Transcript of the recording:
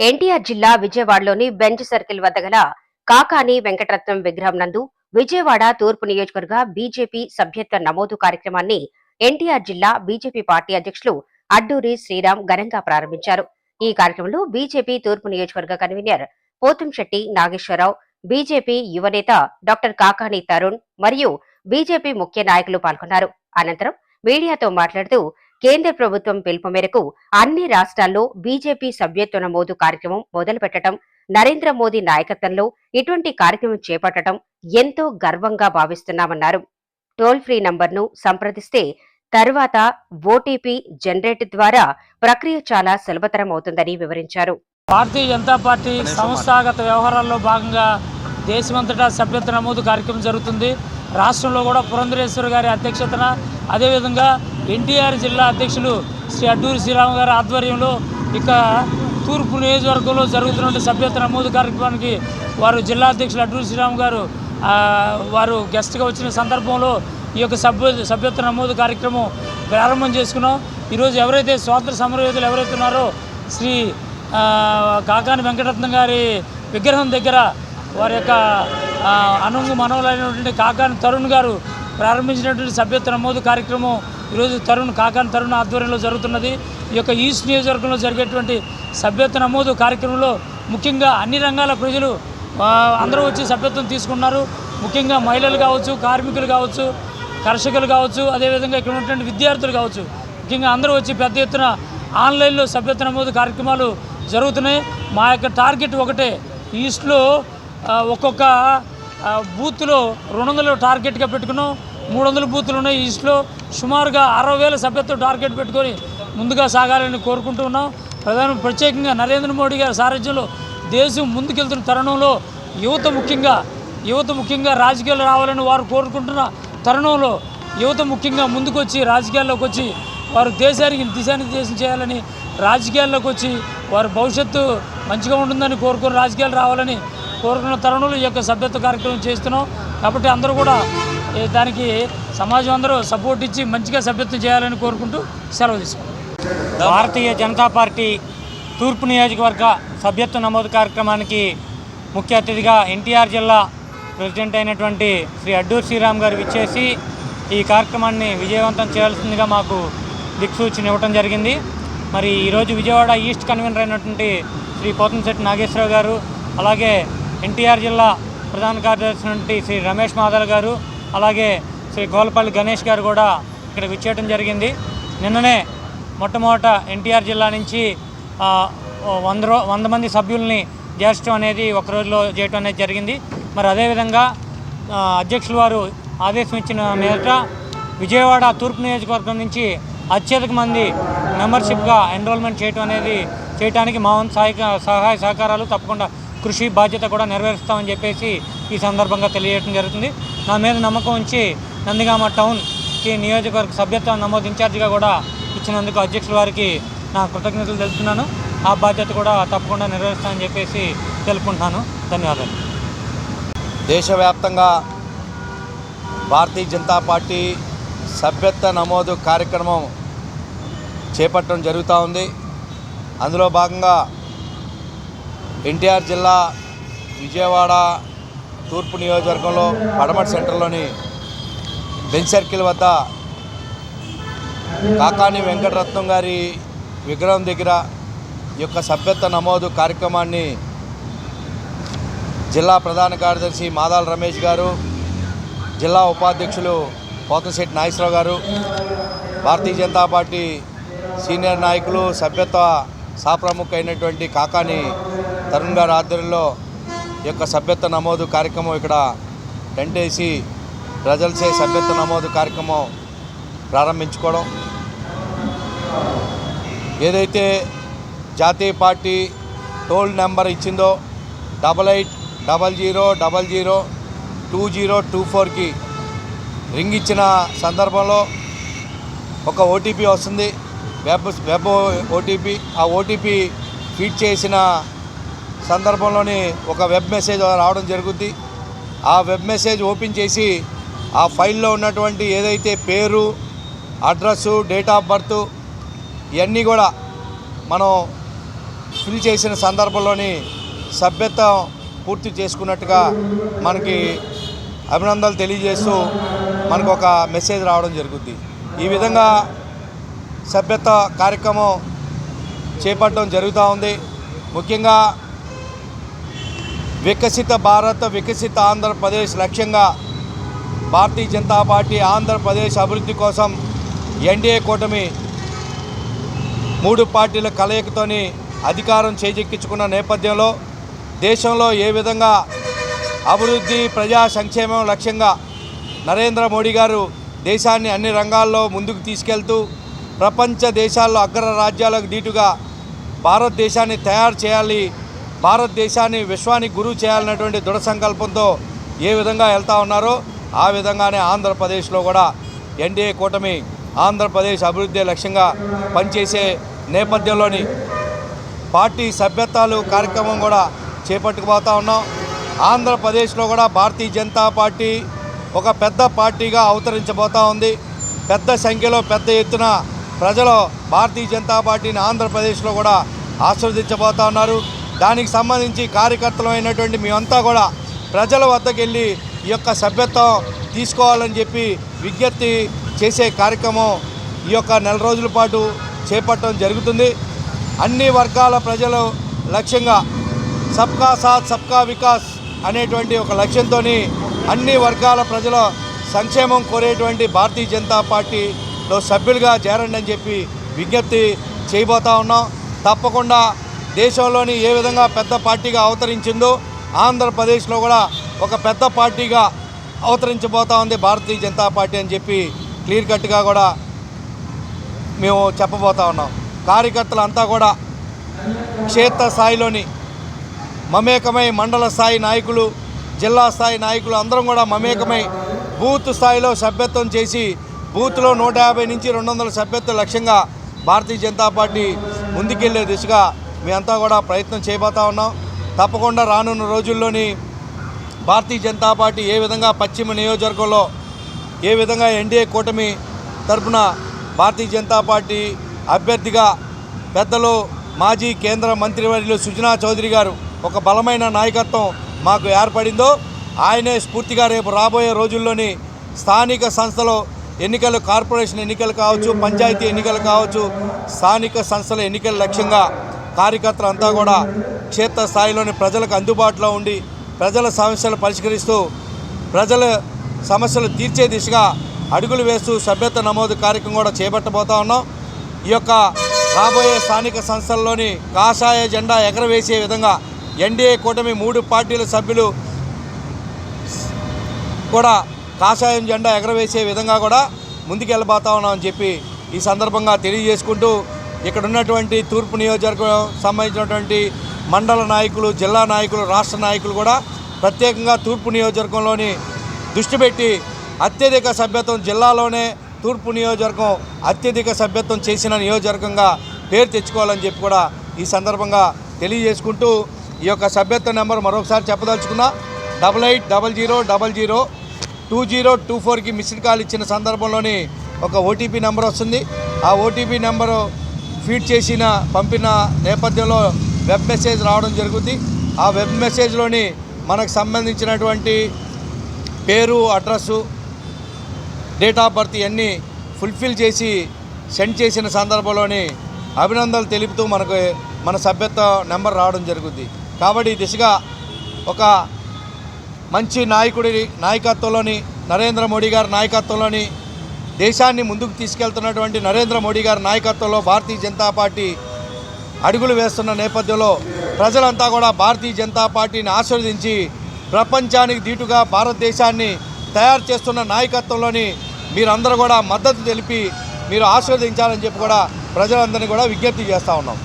ఎన్టీఆర్ జిల్లా విజయవాడలోని bench circle వద్ద గల కాకాని వెంకటరత్నం విగ్రహం నందు విజయవాడ తూర్పు నియోజకవర్గ బీజేపీ సభ్యత్వ నమోదు కార్యక్రమాన్ని ఎన్టీఆర్ జిల్లా బీజేపీ పార్టీ అధ్యక్షులు అడ్డూరి శ్రీరామ్ ఘనంగా ప్రారంభించారు. ఈ కార్యక్రమంలో బీజేపీ తూర్పు నియోజకవర్గ కన్వీనర్ పోతంశెట్టి నాగేశ్వరరావు బీజేపీ యువనేత డాక్టర్ కాకాని తరుణ్ మరియు బీజేపీ ముఖ్య నాయకులు పాల్గొన్నారు. అనంతరం మీడియాతో మాట్లాడుతూ కేంద్ర ప్రభుత్వం పిలుపు మేరకు అన్ని రాష్ట్రాల్లో బీజేపీ సభ్యత్వ నమోదు కార్యక్రమం మొదలుపెట్టడం నరేంద్ర మోదీ నాయకత్వంలో ఇటువంటి కార్యక్రమం చేపట్టడం ఎంతో గర్వంగా భావిస్తున్నామన్నారు. టోల్ ఫ్రీ నంబర్ను సంప్రదిస్తే తర్వాత ఓటీపీ జనరేట్ ద్వారా ప్రక్రియ చాలా సులభతరం అవుతుందని వివరించారు. భారతీయ జనతా పార్టీ సంస్థాగత వ్యవహారాల్లో భాగంగా దేశమంతటా సభ్యత్వ నమోదు కార్యక్రమం జరుగుతుంది. రాష్ట్రంలో కూడా పురంధరేశ్వర గారి అధ్యక్షతన అదేవిధంగా ఎన్టీఆర్ జిల్లా అధ్యక్షులు శ్రీ అడ్డూరి శ్రీరామ్ గారి ఆధ్వర్యంలో ఇక తూర్పు నియోజకవర్గంలో జరుగుతున్న సభ్యత్వ నమోదు కార్యక్రమానికి వారు జిల్లా అధ్యక్షులు అడ్డూరి శ్రీరామ్ గారు వారు గెస్ట్గా వచ్చిన సందర్భంలో ఈ యొక్క సభ్య సభ్యత్వ నమోదు కార్యక్రమం ప్రారంభం చేసుకున్నాం. ఈరోజు ఎవరైతే స్వాతంత్ర సమరయోధులు ఎవరైతే ఉన్నారో శ్రీ కాకాని వెంకటరత్నం గారి విగ్రహం దగ్గర వారి యొక్క అనుంగు మనవులైనటువంటి కాకాని తరుణ్ గారు ప్రారంభించినటువంటి సభ్యత్వ నమోదు కార్యక్రమం ఈరోజు తరుణ్ కాకాన్ తరుణ్ ఆధ్వర్యంలో జరుగుతున్నది. ఈ యొక్క ఈస్ట్ నియోజకవర్గంలో జరిగేటువంటి సభ్యత్వ నమోదు కార్యక్రమంలో ముఖ్యంగా అన్ని రంగాల ప్రజలు అందరూ వచ్చి సభ్యత్వం తీసుకున్నారు. ముఖ్యంగా మహిళలు కావచ్చు కార్మికులు కావచ్చు కర్షకులు కావచ్చు అదేవిధంగా ఇక్కడ ఉన్నటువంటి విద్యార్థులు కావచ్చు. ముఖ్యంగా అందరూ వచ్చి పెద్ద ఎత్తున ఆన్లైన్లో సభ్యత్వ నమోదు కార్యక్రమాలు జరుగుతున్నాయి. మా యొక్క టార్గెట్ ఒకటే ఈస్ట్లో ఒక్కొక్క బూత్లో రెండు వందలు టార్గెట్గా పెట్టుకున్నాం. మూడు వందల బూతులు ఉన్నాయి. ఈస్ట్లో సుమారుగా అరవై వేల సభ్యత్వ టార్గెట్ పెట్టుకొని ముందుగా సాగాలని కోరుకుంటూ ఉన్నాం. ప్రధాన ప్రత్యేకంగా నరేంద్ర మోడీ గారి సారథ్యంలో దేశం ముందుకెళ్తున్న తరుణంలో యువత ముఖ్యంగా యువత ముఖ్యంగా రాజకీయాలు రావాలని వారు కోరుకుంటున్న తరుణంలో యువత ముఖ్యంగా ముందుకొచ్చి రాజకీయాల్లోకి వచ్చి వారు దేశానికి దిశానిర్దేశం చేయాలని రాజకీయాల్లోకి వచ్చి వారి భవిష్యత్తు మంచిగా ఉంటుందని కోరుకుని రాజకీయాలు రావాలని కోరుకున్న తరుణంలో ఈ యొక్క సభ్యత్వ కార్యక్రమం చేస్తున్నాం. కాబట్టి అందరూ కూడా దానికి సమాజం అందరూ సపోర్ట్ ఇచ్చి మంచిగా సభ్యత్వం చేయాలని కోరుకుంటూ సెలవు తీసుకున్నాం భారతీయ జనతా పార్టీ తూర్పు నియోజకవర్గ సభ్యత్వ నమోదు కార్యక్రమానికి ముఖ్య అతిథిగా ఎన్టీఆర్ జిల్లా ప్రెసిడెంట్ అయినటువంటి శ్రీ అడ్డూరు శ్రీరామ్ గారు విచ్చేసి ఈ కార్యక్రమాన్ని విజయవంతం చేయాల్సిందిగా మాకు దిక్సూచన ఇవ్వటం జరిగింది. మరి ఈరోజు విజయవాడ ఈస్ట్ కన్వీనర్ అయినటువంటి శ్రీ పోతంశెట్టి నాగేశ్వరరావు గారు అలాగే ఎన్టీఆర్ జిల్లా ప్రధాన కార్యదర్శి నుండి శ్రీ రమేష్ మాధవ్ గారు అలాగే శ్రీ గోలపల్లి గణేష్ గారు కూడా ఇక్కడ విచ్చేయటం జరిగింది. నిన్ననే మొట్టమొదట ఎన్టీఆర్ జిల్లా నుంచి వంద రో వంద మంది సభ్యుల్ని చేర్చడం అనేది ఒక రోజులో చేయటం అనేది జరిగింది. మరి అదేవిధంగా అధ్యక్షులు వారు ఆదేశం ఇచ్చిన మీదట విజయవాడ తూర్పు నియోజకవర్గం నుంచి అత్యధిక మంది మెంబర్షిప్గా ఎన్రోల్మెంట్ చేయటం అనేది చేయడానికి మా వంతు సహాయక సహాయ సహకారాలు తప్పకుండా కృషి బాధ్యత కూడా నెరవేరుస్తామని చెప్పేసి ఈ సందర్భంగా తెలియజేయడం జరుగుతుంది. నా మీద నమ్మకం ఉంచి నందిగామ టౌన్కి నియోజకవర్గ సభ్యత్వం నమోదు ఇన్ఛార్జిగా కూడా ఇచ్చినందుకు అధ్యక్షుల వారికి నా కృతజ్ఞతలు తెలుపుతున్నాను. ఆ బాధ్యత కూడా తప్పకుండా నెరవేరుస్తానని చెప్పేసి తెలుపుకుంటున్నాను. ధన్యవాదాలు. దేశవ్యాప్తంగా భారతీయ జనతా పార్టీ సభ్యత్వ నమోదు కార్యక్రమం చేపట్టడం జరుగుతూ ఉంది. అందులో భాగంగా ఎన్టీఆర్ జిల్లా విజయవాడ తూర్పు నియోజకవర్గంలో పడమటి సెంటర్లోని బెంచ్ సర్కిల్ వద్ద కాకాని వెంకటరత్నం గారి విగ్రహం దగ్గర ఈ యొక్క సభ్యత్వ నమోదు కార్యక్రమాన్ని జిల్లా ప్రధాన కార్యదర్శి మాదాల రమేష్ గారు జిల్లా ఉపాధ్యక్షులు పోతంశెట్టి నాగేశ్వరరావు గారు భారతీయ జనతా పార్టీ సీనియర్ నాయకులు సభ్యత్వ సాప్రముఖ అయినటువంటి కాకాని తరుణ్ గారి ఆధ్వర్యంలో ఈ యొక్క సభ్యత్వ నమోదు కార్యక్రమం ఇక్కడ టెంట్ వేసి ప్రజలచే సభ్యత్వ నమోదు కార్యక్రమం ప్రారంభించుకోవడం. ఏదైతే జాతీయ పార్టీ టోల్ నెంబర్ ఇచ్చిందో double eight double zero double zero two zero two ఫోర్కి రింగ్ ఇచ్చిన సందర్భంలో ఒక ఓటీపీ వస్తుంది. వెబ్ వెబ్ ఓటీపీ ఆ ఓటీపీ ఫీడ్ చేసిన సందర్భంలోని ఒక వెబ్ మెసేజ్ రావడం జరుగుద్ది. ఆ వెబ్ మెసేజ్ ఓపెన్ చేసి ఆ ఫైల్లో ఉన్నటువంటి ఏదైతే పేరు అడ్రస్సు డేట్ ఆఫ్ బర్త్ ఇవన్నీ కూడా మనం ఫిల్ చేసిన సందర్భంలోని సభ్యత్వం పూర్తి చేసుకున్నట్టుగా మనకి అభినందనలు తెలియజేస్తూ మనకు ఒక మెసేజ్ రావడం జరుగుద్ది. ఈ విధంగా సభ్యత్వ కార్యక్రమం చేపట్టడం జరుగుతూ ఉంది. ముఖ్యంగా వికసిత భారత్ వికసిత ఆంధ్రప్రదేశ్ లక్ష్యంగా భారతీయ జనతా పార్టీ ఆంధ్రప్రదేశ్ అభివృద్ధి కోసం ఎన్డీఏ కూటమి మూడు పార్టీల కలయికతోని అధికారం చేజెక్కించుకున్న నేపథ్యంలో దేశంలో ఏ విధంగా అభివృద్ధి ప్రజా సంక్షేమం లక్ష్యంగా నరేంద్ర మోడీ గారు దేశాన్ని అన్ని రంగాల్లో ముందుకు తీసుకెళ్తూ ప్రపంచ దేశాల్లో అగ్ర రాజ్యాలకు దీటుగా భారతదేశాన్ని తయారు చేయాలి భారతదేశాన్ని విశ్వానికి గురువు చేయాలన్నటువంటి దృఢ సంకల్పంతో ఏ విధంగా వెళ్తా ఉన్నారో ఆ విధంగానే ఆంధ్రప్రదేశ్లో కూడా ఎన్డీఏ కూటమి ఆంధ్రప్రదేశ్ అభివృద్ధి లక్ష్యంగా పనిచేసే నేపథ్యంలోని పార్టీ సభ్యత్వాలు కార్యక్రమం కూడా చేపట్టుకుపోతా ఉన్నాం. ఆంధ్రప్రదేశ్లో కూడా భారతీయ జనతా పార్టీ ఒక పెద్ద పార్టీగా అవతరించబోతా ఉంది. పెద్ద సంఖ్యలో పెద్ద ఎత్తున ప్రజలు భారతీయ జనతా పార్టీని ఆంధ్రప్రదేశ్లో కూడా ఆస్వాదించబోతా ఉన్నారు. దానికి సంబంధించి కార్యకర్తలమైనటువంటి మేమంతా కూడా ప్రజల వద్దకు వెళ్ళి ఈ యొక్క సభ్యత్వం తీసుకోవాలని చెప్పి విజ్ఞప్తి చేసే కార్యక్రమం ఈ యొక్క నెల రోజుల పాటు చేపట్టడం జరుగుతుంది. అన్ని వర్గాల ప్రజలు లక్ష్యంగా సబ్కా సాత్ సబ్కా వికాస్ అనేటువంటి ఒక లక్ష్యంతో అన్ని వర్గాల ప్రజల సంక్షేమం కోరేటువంటి భారతీయ జనతా పార్టీలో సభ్యులుగా చేరండి అని చెప్పి విజ్ఞప్తి చేయబోతా ఉన్నాం. తప్పకుండా దేశంలోని ఏ విధంగా పెద్ద పార్టీగా అవతరించిందో ఆంధ్రప్రదేశ్లో కూడా ఒక పెద్ద పార్టీగా అవతరించబోతా ఉంది భారతీయ జనతా పార్టీ అని చెప్పి క్లియర్ కట్గా కూడా మేము చెప్పబోతా ఉన్నాం. కార్యకర్తలంతా కూడా క్షేత్ర స్థాయిలోని మమేకమై మండల స్థాయి నాయకులు జిల్లా స్థాయి నాయకులు అందరం కూడా మమేకమై బూత్ స్థాయిలో సభ్యత్వం చేసి బూత్లో నూట యాభై నుంచి రెండు వందల సభ్యత్వ లక్ష్యంగా భారతీయ జనతా పార్టీ ముందుకెళ్ళే దిశగా మేమంతా కూడా ప్రయత్నం చేయబోతా ఉన్నాం. తప్పకుండా రానున్న రోజుల్లోని భారతీయ జనతా పార్టీ ఏ విధంగా పశ్చిమ నియోజకవర్గంలో ఏ విధంగా ఎన్డీఏ కూటమి తరపున భారతీయ జనతా పార్టీ అభ్యర్థిగా పెద్దలు మాజీ కేంద్ర మంత్రివర్యులు సుజనా చౌదరి గారు ఒక బలమైన నాయకత్వం మాకు ఏర్పడిందో ఆయనే స్ఫూర్తిగా రేపు రాబోయే రోజుల్లోని స్థానిక సంస్థలో ఎన్నికలు కార్పొరేషన్ ఎన్నికలు కావచ్చు పంచాయతీ ఎన్నికలు కావచ్చు స్థానిక సంస్థల ఎన్నికల లక్ష్యంగా కార్యకర్తలు అంతా కూడా క్షేత్ర స్థాయిలోని ప్రజలకు అందుబాటులో ఉండి ప్రజల సమస్యలు పరిష్కరిస్తూ ప్రజల సమస్యలు తీర్చే దిశగా అడుగులు వేస్తూ సభ్యత్వ నమోదు కార్యక్రమం కూడా చేపట్టబోతా ఉన్నాం. ఈ యొక్క రాబోయే స్థానిక సంస్థల్లోని కాషాయ జెండా ఎగరవేసే విధంగా ఎన్డీఏ కూటమి మూడు పార్టీల సభ్యులు కూడా కాషాయం జెండా ఎగరవేసే విధంగా కూడా ముందుకెళ్ళబోతా ఉన్నామని చెప్పి ఈ సందర్భంగా తెలియజేసుకుంటూ ఇక్కడ ఉన్నటువంటి తూర్పు నియోజకవర్గం సంబంధించినటువంటి మండల నాయకులు జిల్లా నాయకులు రాష్ట్ర నాయకులు కూడా ప్రత్యేకంగా తూర్పు నియోజకవర్గంలోని దృష్టి పెట్టి అత్యధిక సభ్యత్వం జిల్లాలోనే తూర్పు నియోజకవర్గం అత్యధిక సభ్యత్వం చేసిన నియోజకవర్గంగా పేరు తెచ్చుకోవాలని చెప్పి కూడా ఈ సందర్భంగా తెలియజేసుకుంటూ ఈ యొక్క సభ్యత్వ నెంబర్ మరొకసారి చెప్పదలుచుకున్నా double eight double zero double zero two zero two ఫోర్కి మిస్డ్ కాల్ ఇచ్చిన సందర్భంలోని ఒక ఓటీపీ నెంబర్ వస్తుంది. ఆ ఓటీపీ నెంబరు ఫీడ్ చేసిన పంపిన నేపథ్యంలో వెబ్ మెసేజ్ రావడం జరుగుతుంది ఆ వెబ్ మెసేజ్లోని మనకు సంబంధించినటువంటి పేరు అడ్రస్సు డేట్ ఆఫ్ బర్త్ ఇవన్నీ ఫుల్ఫిల్ చేసి సెండ్ చేసిన సందర్భంలోని అభినందనలు తెలుపుతూ మనకు మన సభ్యత్వ నెంబర్ రావడం జరుగుద్ది. కాబట్టి ఈ దిశగా ఒక మంచి నాయకుడి నాయకత్వంలోని నరేంద్ర మోడీ గారి నాయకత్వంలోని దేశాన్ని ముందుకు తీసుకెళ్తున్నటువంటి నరేంద్ర మోడీ గారి నాయకత్వంలో భారతీయ జనతా పార్టీ అడుగులు వేస్తున్న నేపథ్యంలో ప్రజలంతా కూడా భారతీయ జనతా పార్టీని ఆశీర్వదించి ప్రపంచానికి దీటుగా భారతదేశాన్ని తయారు చేస్తున్న నాయకత్వంలోని మీరందరూ కూడా మద్దతు తెలిపి మీరు ఆశీర్వదించాలని చెప్పి కూడా ప్రజలందరినీ కూడా విజ్ఞప్తి చేస్తూ ఉన్నాం.